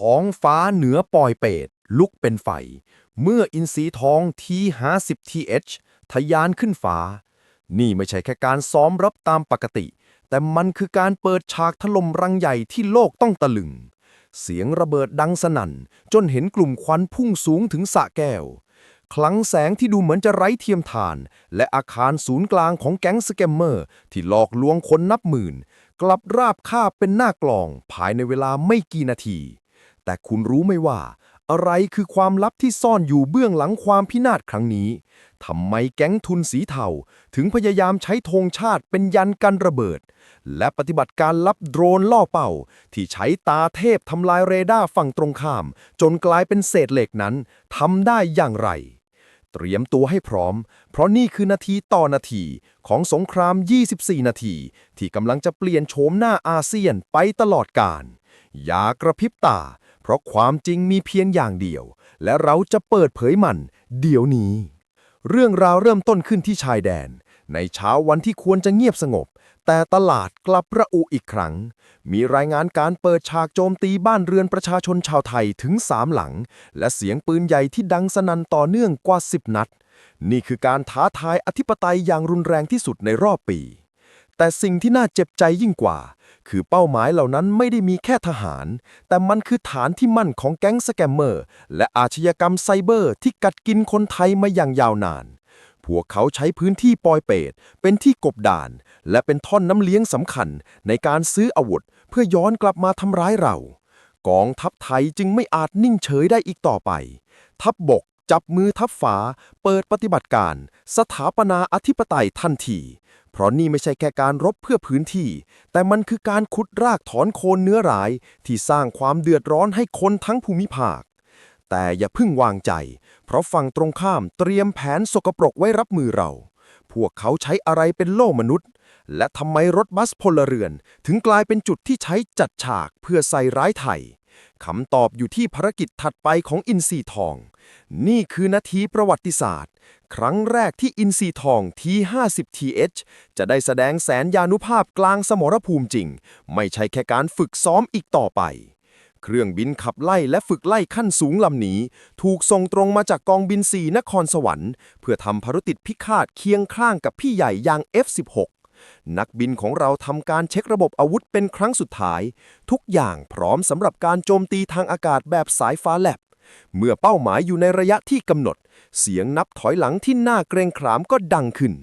ท้องฟ้าเหนือปอยเปตลุกเป็นไฟ เมื่ออินทรีทองที50 TH ทะยานขึ้นฟ้า นี่ไม่ใช่แค่การซ้อมรับตามปกติ แต่มันคือการเปิดฉากถล่มรังใหญ่ที่โลกต้องตะลึง เสียงระเบิดดังสนั่น จนเห็นกลุ่มควันพุ่งสูงถึงสะแก้ว คลังแสงที่ดูเหมือนจะไร้เทียมทาน และอาคารศูนย์กลางของแก๊งสแกมเมอร์ ที่หลอกลวงคนนับหมื่น กลับราบคาบเป็นหน้ากลองภายในเวลาไม่กี่นาที แต่คุณรู้ไหมว่า อะไรคือความลับที่ซ่อนอยู่เบื้องหลังความพินาศครั้งนี้ ทำไมแก๊งทุนสีเทาถึงพยายามใช้ธงชาติเป็นยันกันระเบิด และปฏิบัติการลับโดรนล่อเป้า ที่ใช้ตาเทพทำลายเรดาร์ฝั่งตรงข้าม จนกลายเป็นเศษเหล็กนั้นทำได้อย่างไรเตรียมตัวให้พร้อม เพราะนี่คือนาทีต่อนาทีของสงคราม 24 นาที ที่กำลังจะเปลี่ยนโฉมหน้าอาเซียนไปตลอดกาล อย่ากระพริบตา เพราะความจริงมีเพียงอย่างเดียว และเราจะเปิดเผยมัน เดี๋ยวนี้ เรื่องราวเริ่มต้นขึ้นที่ชายแดน ในเช้าวันที่ควรจะเงียบสงบ แต่ตลาดกลับระอุอีกครั้ง มีรายงานการเปิดฉากโจมตีบ้านเรือนประชาชนชาวไทยถึงสามหลัง และเสียงปืนใหญ่ที่ดังสนั่นต่อเนื่องกว่า10นัด นี่คือการท้าทายอธิปไตยอย่างรุนแรงที่สุดในรอบปี แต่สิ่งที่น่าเจ็บใจยิ่งกว่า คือเป้าหมายเหล่านั้นไม่ได้มีแค่ทหาร แต่มันคือฐานที่มั่นของแก๊งสแกมเมอร์ และอาชญากรรมไซเบอร์ที่กัดกินคนไทยมาอย่างยาวนาน พวกเขาใช้พื้นที่ปอยเปตเป็นที่กบดาน และเป็นท่อนน้ำเลี้ยงสำคัญในการซื้ออาวุธ เพื่อย้อนกลับมาทำร้ายเรา กองทัพไทยจึงไม่อาจนิ่งเฉยได้อีกต่อไป ทัพบบกจับมือทัพฟ้าเปิดปฏิบัติการ สถาปนาอธิปไตยทันที เพราะนี่ไม่ใช่แค่การรบเพื่อพื้นที่ แต่มันคือการขุดรากถอนโคนเนื้อร้าย ที่สร้างความเดือดร้อนให้คนทั้งภูมิภาค แต่อย่าเพิ่งวางใจ เพราะฝั่งตรงข้ามเตรียมแผนสกปรกไว้รับมือเรา พวกเขาใช้อะไรเป็นโล่มนุษย์ และทำไมรถบัสพลเรือน ถึงกลายเป็นจุดที่ใช้จัดฉากเพื่อใส่ร้ายไทย คำตอบอยู่ที่ภารกิจถัดไปของอินซีทอง นี่คือนาทีประวัติศาสตร์ ครั้งแรกที่อินซีทอง T50TH จะได้แสดงแสนยานุภาพกลางสมรภูมิจริง ไม่ใช่แค่การฝึกซ้อมอีกต่อไป เครื่องบินขับไล่และฝึกไล่ขั้นสูงลำนี้ ถูกส่งตรงมาจากกองบิน4นครสวรรค์ เพื่อทำภารกิจพิฆาตเคียงข้างกับพี่ใหญ่อย่าง F16 นักบินของเราทำการเช็คระบบอาวุธเป็นครั้งสุดท้าย ทุกอย่างพร้อมสำหรับการโจมตีทางอากาศแบบสายฟ้าแลบ เมื่อเป้าหมายอยู่ในระยะที่กำหนด เสียงนับถอยหลังที่น่าเกรงขามก็ดังขึ้น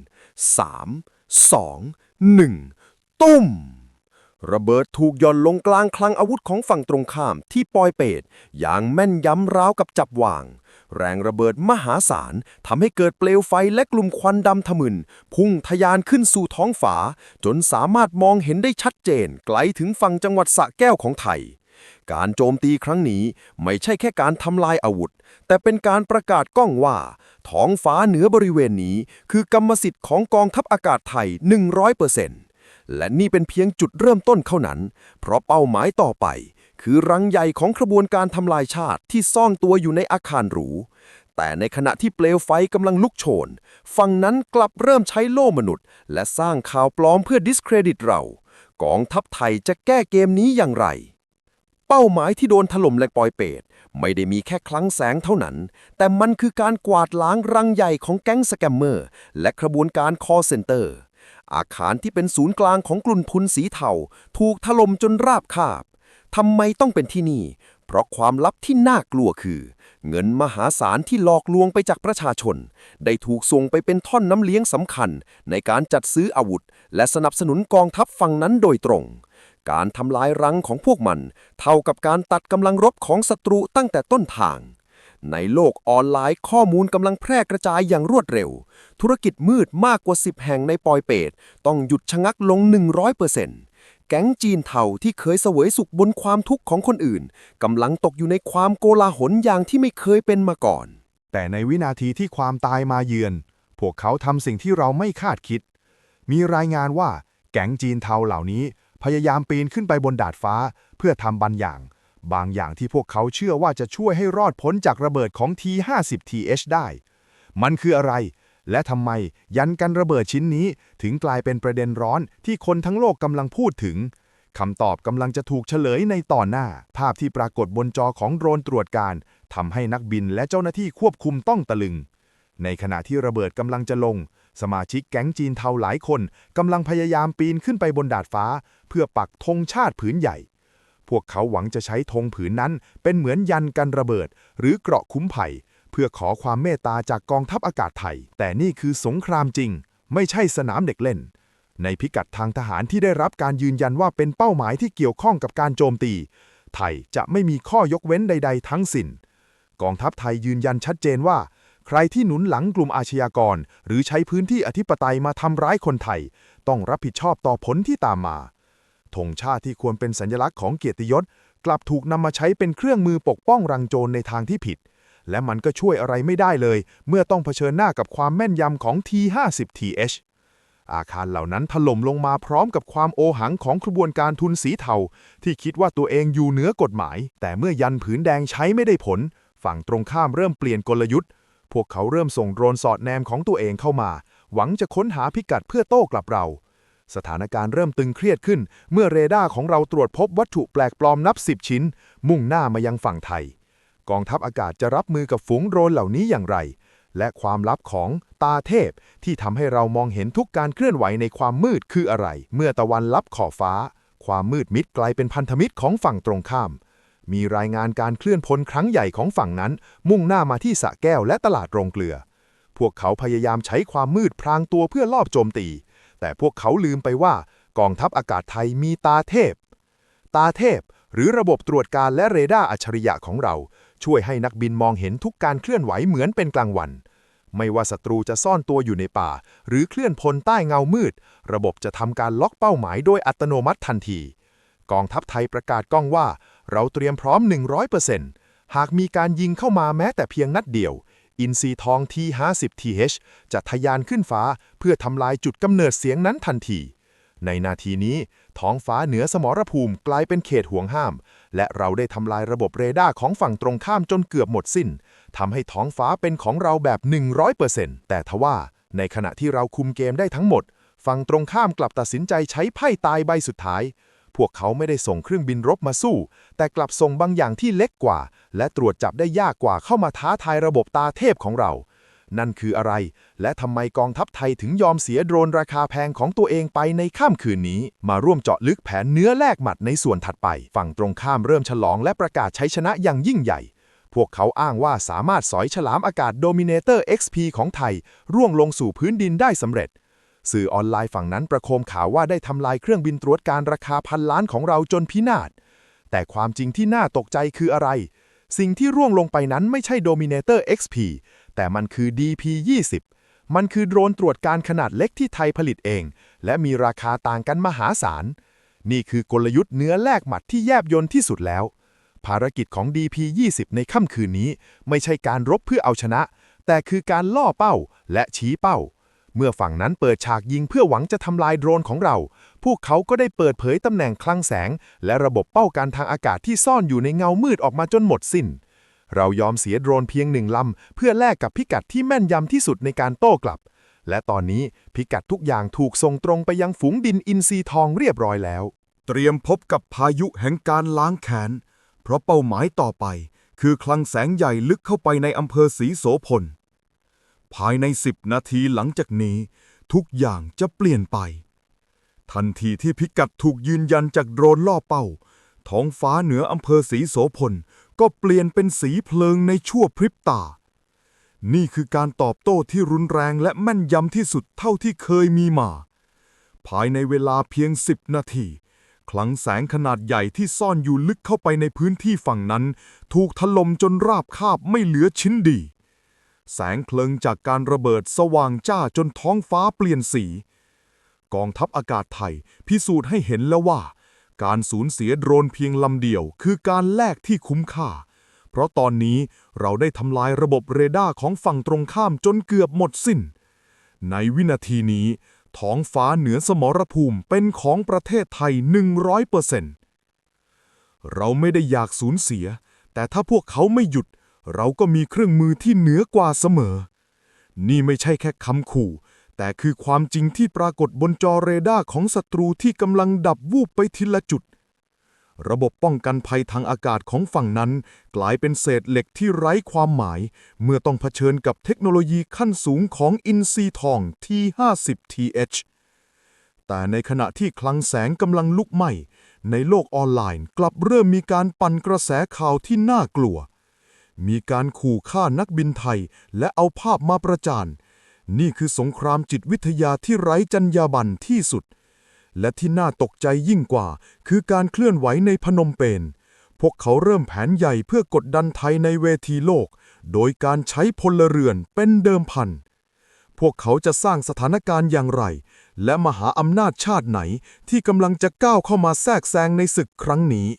3 2 1 ตุ้ม ระเบิดถูกย่อนลงกลางคลังอาวุธของฝั่งตรงข้ามที่ปอยเปตอย่างแม่นยำราวกับจับวาง แรงระเบิดมหาศาลทำให้เกิดเปลวไฟและกลุ่มควันดำทะมึน พุ่งทะยานขึ้นสู่ท้องฟ้า จนสามารถมองเห็นได้ชัดเจน ไกลถึงฝั่งจังหวัดสระแก้วของไทย การโจมตีครั้งนี้ไม่ใช่แค่การทำลายอาวุธ แต่เป็นการประกาศก้องว่า ท้องฟ้าเหนือบริเวณนี้ คือกรรมสิทธิ์ของกองทัพอากาศไทย 100%และนี่เป็นเพียงจุดเริ่มต้นเท่านั้น เพราะเป้าหมายต่อไป คือรังใหญ่ของขบวนการทำลายชาติที่ซ่อนตัวอยู่ในอาคารหรู แต่ในขณะที่เปลวไฟกำลังลุกโชน ฝั่งนั้นกลับเริ่มใช้โล่มนุษย์ และสร้างข่าวปลอมเพื่อดิสเครดิตเรา กองทัพไทยจะแก้เกมนี้อย่างไร เป้าหมายที่โดนถล่มและปอยเปตไม่ได้มีแค่คลังแสงเท่านั้น แต่มันคือการกวาดล้างรังใหญ่ของแก๊งสแกมเมอร์ และกระบวนการคอเซ็นเตอร์อาคารที่เป็นศูนย์กลางของกลุ่นทุนสีเทาถูกถล่มจนราบคาบ ทำไมต้องเป็นที่นี่ เพราะความลับที่น่ากลัวคือ เงินมหาศาลที่หลอกลวงไปจากประชาชน ได้ถูกส่งไปเป็นท่อนน้ำเลี้ยงสำคัญ ในการจัดซื้ออาวุธ และสนับสนุนกองทัพฝั่งนั้นโดยตรง การทำลายรังของพวกมัน เท่ากับการตัดกำลังรบของศัตรูตั้งแต่ต้นทางในโลกออนไลน์ข้อมูลกำลังแพร่กระจายอย่างรวดเร็ว ธุรกิจมืดมากกว่า 10 แห่งในปอยเปตต้องหยุดชะงักลง 100% แก๊งจีนเทาที่เคยเสวยสุขบนความทุกข์ของคนอื่นกำลังตกอยู่ในความโกลาหลอย่างที่ไม่เคยเป็นมาก่อน แต่ในวินาทีที่ความตายมาเยือน พวกเขาทำสิ่งที่เราไม่คาดคิด มีรายงานว่าแก๊งจีนเทาเหล่านี้ พยายามปีนขึ้นไปบนดาดฟ้า เพื่อทำบางอย่าง บางอย่างที่พวกเขาเชื่อว่าจะช่วยให้รอดพ้นจากระเบิดของ T50TH ได้ มันคืออะไร และทำไมยันกันระเบิดชิ้นนี้ถึงกลายเป็นประเด็นร้อนที่คนทั้งโลกกำลังพูดถึงคำตอบกำลังจะถูกเฉลยในตอนหน้า ภาพที่ปรากฏบนจอของโดรนตรวจการทำให้นักบินและเจ้าหน้าที่ควบคุมต้องตะลึง ในขณะที่ระเบิดกำลังจะลง สมาชิกแก๊งจีนเทาหลายคนกำลังพยายามปีนขึ้นไปบนดาดฟ้า เพื่อปักธงชาติผืนใหญ่ พวกเขาหวังจะใช้ธงผืนนั้นเป็นเหมือนยันกันระเบิด หรือเกราะคุ้มไผ่ เพื่อขอความเมตตาจากกองทัพอากาศไทย แต่นี่คือสงครามจริง ไม่ใช่สนามเด็กเล่น ในพิกัดทางทหารที่ได้รับการยืนยันว่าเป็นเป้าหมายที่เกี่ยวข้องกับการโจมตี ไทยจะไม่มีข้อยกเว้นใด ๆ ทั้งสิ้น กองทัพไทยยืนยันชัดเจนว่า ใครที่หนุนหลังกลุ่มอาชญากร หรือใช้พื้นที่อธิปไตยมาทำร้ายคนไทย ต้องรับผิดชอบต่อผลที่ตามมาธงชาติที่ควรเป็นสัญลักษณ์ของเกียรติยศ กลับถูกนำมาใช้เป็นเครื่องมือปกป้องรังโจรในทางที่ผิด และมันก็ช่วยอะไรไม่ได้เลย เมื่อต้องเผชิญหน้ากับความแม่นยำของ T50TH อาคารเหล่านั้นถล่มลงมาพร้อมกับความโอหังของขบวนการทุนสีเทาที่คิดว่าตัวเองอยู่เหนือกฎหมาย แต่เมื่อยันผืนแดงใช้ไม่ได้ผล ฝั่งตรงข้ามเริ่มเปลี่ยนกลยุทธ์ พวกเขาเริ่มส่งโดรนสอดแนมของตัวเองเข้ามา หวังจะค้นหาพิกัดเพื่อโต้กลับเรา สถานการณ์เริ่มตึงเครียดขึ้น เมื่อเรดาร์ของเราตรวจพบวัตถุแปลกปลอมนับสิบชิ้น มุ่งหน้ามายังฝั่งไทย กองทัพอากาศจะรับมือกับฝูงโดรนเหล่านี้อย่างไร และความลับของตาเทพที่ทำให้เรามองเห็นทุกการเคลื่อนไหวในความมืดคืออะไร เมื่อตะวันลับขอบฟ้า ความมืดมิดกลายเป็นพันธมิตรของฝั่งตรงข้าม มีรายงานการเคลื่อนพลครั้งใหญ่ของฝั่งนั้น มุ่งหน้ามาที่สะแก้วและตลาดโรงเกลือ พวกเขาพยายามใช้ความมืดพรางตัวเพื่อลอบโจมตี แต่พวกเขาลืมไปว่ากองทัพอากาศไทยมีตาเทพ ตาเทพ หรือระบบตรวจการและเรดาร์อัจฉริยะของเรา ช่วยให้นักบินมองเห็นทุกการเคลื่อนไหวเหมือนเป็นกลางวัน ไม่ว่าศัตรูจะซ่อนตัวอยู่ในป่า หรือเคลื่อนพลใต้เงามืด ระบบจะทำการล็อกเป้าหมายโดยอัตโนมัติทันที กองทัพไทยประกาศก้องว่า เราเตรียมพร้อม 100%หากมีการยิงเข้ามาแม้แต่เพียงนัดเดียว อินซีทอง T50TH จะทะยานขึ้นฟ้าเพื่อทำลายจุดกำเนิดเสียงนั้นทันทีในนาทีนี้ ท้องฟ้าเหนือสมรภูมิกลายเป็นเขตห่วงห้าม และเราได้ทำลายระบบเรดาร์ของฝั่งตรงข้ามจนเกือบหมดสิ้นทำให้ท้องฟ้าเป็นของเราแบบ 100%แต่ทว่าในขณะที่เราคุมเกมได้ทั้งหมด ฝั่งตรงข้ามกลับตัดสินใจใช้ไพ่ตายใบสุดท้าย พวกเขาไม่ได้ส่งเครื่องบินรบมาสู้ แต่กลับส่งบางอย่างที่เล็กกว่า และตรวจจับได้ยากกว่าเข้ามาท้าทายระบบตาเทพของเรา นั่นคืออะไร และทำไมกองทัพไทยถึงยอมเสียโดรนราคาแพงของตัวเองไปในค่ำคืนนี้ มาร่วมเจาะลึกแผนเนื้อแลกหมัดในส่วนถัดไป ฝั่งตรงข้ามเริ่มฉลองและประกาศใช้ชนะอย่างยิ่งใหญ่ พวกเขาอ้างว่าสามารถสอยฉลามอากาศ Dominator XP ของไทย ร่วงลงสู่พื้นดินได้สำเร็จ สื่อออนไลน์ฝั่งนั้นประโคมข่าวว่าได้ทำลายเครื่องบินตรวจการราคาพันล้านของเราจนพินาศแต่ความจริงที่น่าตกใจคืออะไร สิ่งที่ร่วงลงไปนั้นไม่ใช่ Dominator XP แต่มันคือ DP-20 มันคือโดรนตรวจการขนาดเล็กที่ไทยผลิตเอง และมีราคาต่างกันมหาศาล นี่คือกลยุทธ์เนื้อแลกหมัดที่แยบยนที่สุดแล้ว ภารกิจของ DP-20 ในค่ำคืนนี้ ไม่ใช่การรบเพื่อเอาชนะ แต่คือการล่อเป้าและชี้เป้า เมื่อฝั่งนั้นเปิดฉากยิงเพื่อหวังจะทำลายโดรนของเรา พวกเขาก็ได้เปิดเผยตำแหน่งคลังแสง และระบบเป้าการทางอากาศที่ซ่อนอยู่ในเงามืดออกมาจนหมดสิ้น เรายอมเสียโดรนเพียงหนึ่งลำ เพื่อแลกกับพิกัดที่แม่นยำที่สุดในการโต้กลับ และตอนนี้พิกัดทุกอย่างถูกส่งตรงไปยังฝูงดินอินทรีทองเรียบร้อยแล้ว เตรียมพบกับพายุแห่งการล้างแค้น เพราะเป้าหมายต่อไป คือคลังแสงใหญ่ลึกเข้าไปในอำเภอศรีโสพล ภายในสิบนาทีหลังจากนี้ ทุกอย่างจะเปลี่ยนไป ทันทีที่พิกัดถูกยืนยันจากโดรนล่อเป้า ท้องฟ้าเหนืออำเภอศรีโสพล ก็เปลี่ยนเป็นสีเพลิงในชั่วพริบตา นี่คือการตอบโต้ที่รุนแรงและแม่นยำที่สุดเท่าที่เคยมีมา ภายในเวลาเพียงสิบนาที คลังแสงขนาดใหญ่ที่ซ่อนอยู่ลึกเข้าไปในพื้นที่ฝั่งนั้น ถูกถล่มจนราบคาบไม่เหลือชิ้นดี แสงเพลิงจากการระเบิดสว่างจ้าจนท้องฟ้าเปลี่ยนสี กองทัพอากาศไทยพิสูจน์ให้เห็นแล้วว่า การสูญเสียโดรนเพียงลำเดียว คือการแลกที่คุ้มค่า เพราะตอนนี้เราได้ทำลายระบบเรดาร์ของฝั่งตรงข้ามจนเกือบหมดสิ้น ในวินาทีนี้ ท้องฟ้าเหนือสมรภูมิเป็นของประเทศไทย 100%เราไม่ได้อยากสูญเสีย แต่ถ้าพวกเขาไม่หยุด เราก็มีเครื่องมือที่เหนือกว่าเสมอ นี่ไม่ใช่แค่คำขู่ แต่คือความจริงที่ปรากฏบนจอเรดาร์ของศัตรูที่กำลังดับวูบไปทีละจุด ระบบป้องกันภัยทางอากาศของฝั่งนั้น กลายเป็นเศษเหล็กที่ไร้ความหมาย เมื่อต้องเผชิญกับเทคโนโลยีขั้นสูงของอินซีทอง T50TH แต่ในขณะที่คลังแสงกำลังลุกไหม้ในโลกออนไลน์กลับเริ่มมีการปั่นกระแสข่าวที่น่ากลัว มีการขู่ฆ่านักบินไทยและเอาภาพมาประจาน นี่คือสงครามจิตวิทยาที่ไร้จรรยาบรรณที่สุด และที่น่าตกใจยิ่งกว่า คือการเคลื่อนไหวในพนมเปญพวกเขาเริ่มแผนใหญ่เพื่อกดดันไทยในเวทีโลก โดยการใช้พลเรือนเป็นเดิมพัน พวกเขาจะสร้างสถานการณ์อย่างไร และมหาอำนาจชาติไหนที่กำลังจะก้าวเข้ามาแทรกแซงในศึกครั้งนี้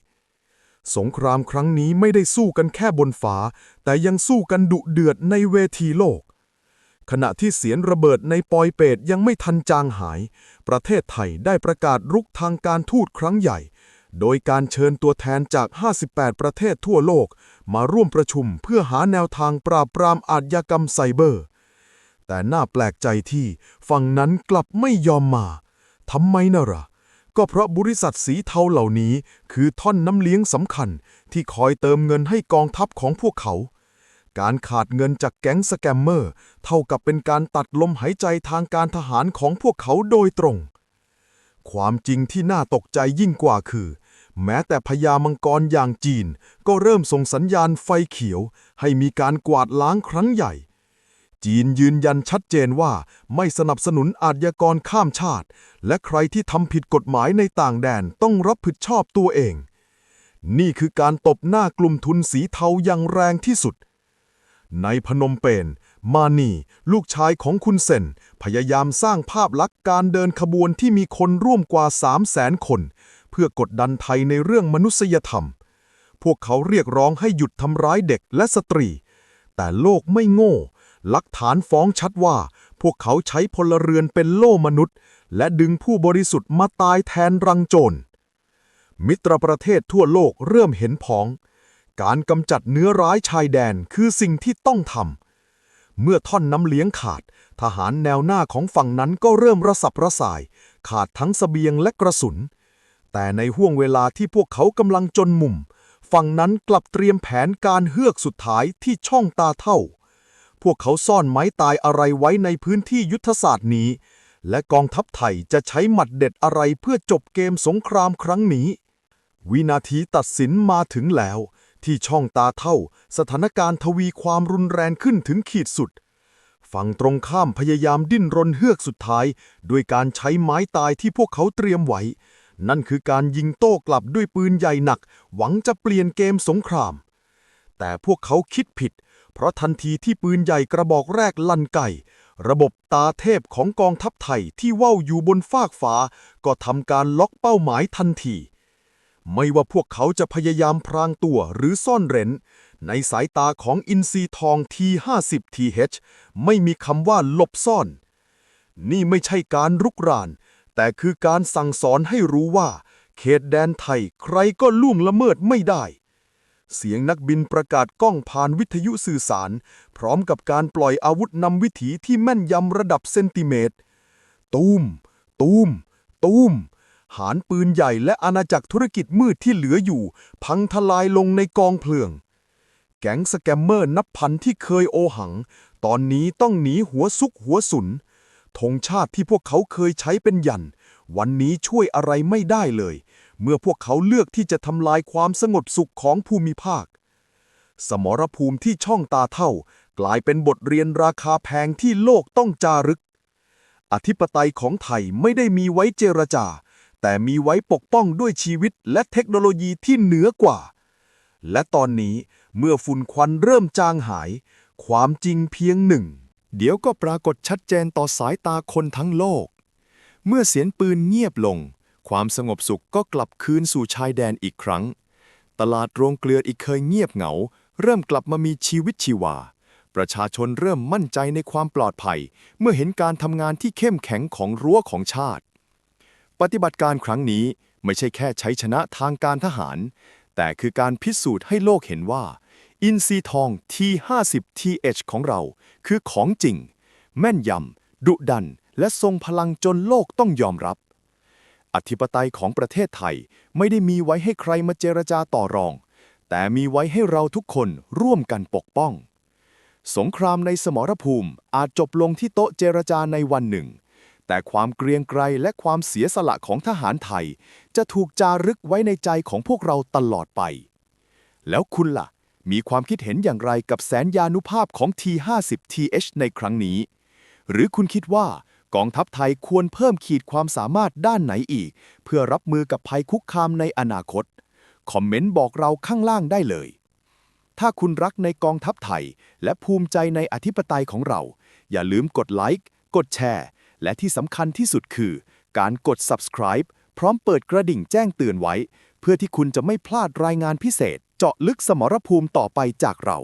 สงครามครั้งนี้ไม่ได้สู้กันแค่บนฟ้า แต่ยังสู้กันดุเดือดในเวทีโลก ขณะที่เสียงระเบิดในปอยเปตยังไม่ทันจางหาย ประเทศไทยได้ประกาศรุกทางการทูตครั้งใหญ่ โดยการเชิญตัวแทนจาก 58 ประเทศทั่วโลก มาร่วมประชุมเพื่อหาแนวทางปราบปรามอาชญากรรมไซเบอร์ แต่น่าแปลกใจที่ฝั่งนั้นกลับไม่ยอมมาทำไมนะล่ะก็เพราะบริษัทสีเทาเหล่านี้คือท่อนน้ำเลี้ยงสำคัญที่คอยเติมเงินให้กองทัพของพวกเขา การขาดเงินจากแก๊งสแกมเมอร์ เท่ากับเป็นการตัดลมหายใจทางการทหารของพวกเขาโดยตรง ความจริงที่น่าตกใจยิ่งกว่าคือ แม้แต่พญามังกรอย่างจีน ก็เริ่มส่งสัญญาณไฟเขียว ให้มีการกวาดล้างครั้งใหญ่ จีนยืนยันชัดเจนว่าไม่สนับสนุนอาชญากรข้ามชาติ และใครที่ทำผิดกฎหมายในต่างแดนต้องรับผิดชอบตัวเองนี่คือการตบหน้ากลุ่มทุนสีเทาอย่างแรงที่สุด ในพนมเปญมานีลูกชายของคุณเซนพยายามสร้างภาพลักษณ์การเดินขบวนที่มีคนร่วมกว่า 3 0 0แสนคน เพื่อกดดันไทยในเรื่องมนุษยธรรม พวกเขาเรียกร้องให้หยุดทำร้ายเด็กและสตรี แต่โลกไม่โง่ หลักฐานฟ้องชัดว่า พวกเขาใช้พลเรือนเป็นโล่มนุษย์ และดึงผู้บริสุทธิ์มาตายแทนรังโจรมิตรประเทศทั่วโลกเริ่มเห็นพ้อง การกำจัดเนื้อร้ายชายแดนคือสิ่งที่ต้องทำ เมื่อท่อนน้ำเลี้ยงขาด ทหารแนวหน้าของฝั่งนั้นก็เริ่มระสับระสาย ขาดทั้งสเสบียงและกระสุน แต่ในห่วงเวลาที่พวกเขากำลังจนมุม ฝั่งนั้นกลับเตรียมแผนการเฮือกสุดท้ายที่ช่องตาเท่า พวกเขาซ่อนไม้ตายอะไรไว้ในพื้นที่ยุทธศาสตร์นี้ และกองทัพไทยจะใช้หมัดเด็ดอะไรเพื่อจบเกมสงครามครั้งนี้ วินาทีตัดสินมาถึงแล้ว ที่ช่องตาเท่า สถานการณ์ทวีความรุนแรงขึ้นถึงขีดสุด ฝั่งตรงข้ามพยายามดิ้นรนเฮือกสุดท้าย ด้วยการใช้ไม้ตายที่พวกเขาเตรียมไว้ นั่นคือการยิงโต้กลับด้วยปืนใหญ่หนัก หวังจะเปลี่ยนเกมสงคราม แต่พวกเขาคิดผิด เพราะทันทีที่ปืนใหญ่กระบอกแรกลั่นไก่ระบบตาเทพของกองทัพไทยที่ว่าวอยู่บนฟากฟ้า ก็ทำการล็อกเป้าหมายทันที ไม่ว่าพวกเขาจะพยายามพรางตัวหรือซ่อนเร้น ในสายตาของอินซีทอง T50TH ไม่มีคำว่าหลบซ่อน นี่ไม่ใช่การรุกราน แต่คือการสั่งสอนให้รู้ว่า เขตแดนไทยใครก็ล่วงละเมิดไม่ได้ เสียงนักบินประกาศกล้องผ่านวิทยุสื่อสาร พร้อมกับการปล่อยอาวุธนำวิถีที่แม่นยำระดับเซนติเมตร ตูม ตูม ตูม หารปืนใหญ่และอาณาจักรธุรกิจมืดที่เหลืออยู่ พังทลายลงในกองเพลิง แก๊งสแกมเมอร์นับพันที่เคยโอหัง ตอนนี้ต้องหนีหัวซุกหัวสุนธงชาติที่พวกเขาเคยใช้เป็นยัน วันนี้ช่วยอะไรไม่ได้เลย เมื่อพวกเขาเลือกที่จะทำลายความสงบสุขของภูมิภาค สมรภูมิที่ช่องตาเท่า กลายเป็นบทเรียนราคาแพงที่โลกต้องจารึก อธิปไตยของไทยไม่ได้มีไว้เจรจา แต่มีไว้ปกป้องด้วยชีวิตและเทคโนโลยีที่เหนือกว่า และตอนนี้เมื่อฝุ่นควันเริ่มจางหาย ความจริงเพียงหนึ่ง เดี๋ยวก็ปรากฏชัดเจนต่อสายตาคนทั้งโลก เมื่อเสียงปืนเงียบลง ความสงบสุขก็กลับคืนสู่ชายแดนอีกครั้ง ตลาดโรงเกลืออีกเคยเงียบเหงา เริ่มกลับมามีชีวิตชีวา ประชาชนเริ่มมั่นใจในความปลอดภัย เมื่อเห็นการทำงานที่เข้มแข็งของรั้วของชาติ ปฏิบัติการครั้งนี้ไม่ใช่แค่ใช้ชนะทางการทหาร แต่คือการพิสูจน์ให้โลกเห็นว่า อินซีทอง T50TH ของเรา คือของจริง แม่นยำดุดัน และทรงพลังจนโลกต้องยอมรับ อธิปไตยของประเทศไทยไม่ได้มีไว้ให้ใครมาเจรจาต่อรอง แต่มีไว้ให้เราทุกคนร่วมกันปกป้อง สงครามในสมรภูมิอาจจบลงที่โต๊ะเจรจาในวันหนึ่ง แต่ความเกรียงไกรและความเสียสละของทหารไทย จะถูกจารึกไว้ในใจของพวกเราตลอดไป แล้วคุณล่ะ มีความคิดเห็นอย่างไรกับแสนยานุภาพของ T50TH ในครั้งนี้ หรือคุณคิดว่ากองทัพไทยควรเพิ่มขีดความสามารถด้านไหนอีก เพื่อรับมือกับภัยคุกคามในอนาคต คอมเมนต์บอกเราข้างล่างได้เลย ถ้าคุณรักในกองทัพไทย และภูมิใจในอธิปไตยของเรา อย่าลืมกดไลค์ กดแชร์ และที่สำคัญที่สุดคือ การกด subscribe พร้อมเปิดกระดิ่งแจ้งเตือนไว้ เพื่อที่คุณจะไม่พลาดรายงานพิเศษ เจาะลึกสมรภูมิต่อไปจากเรา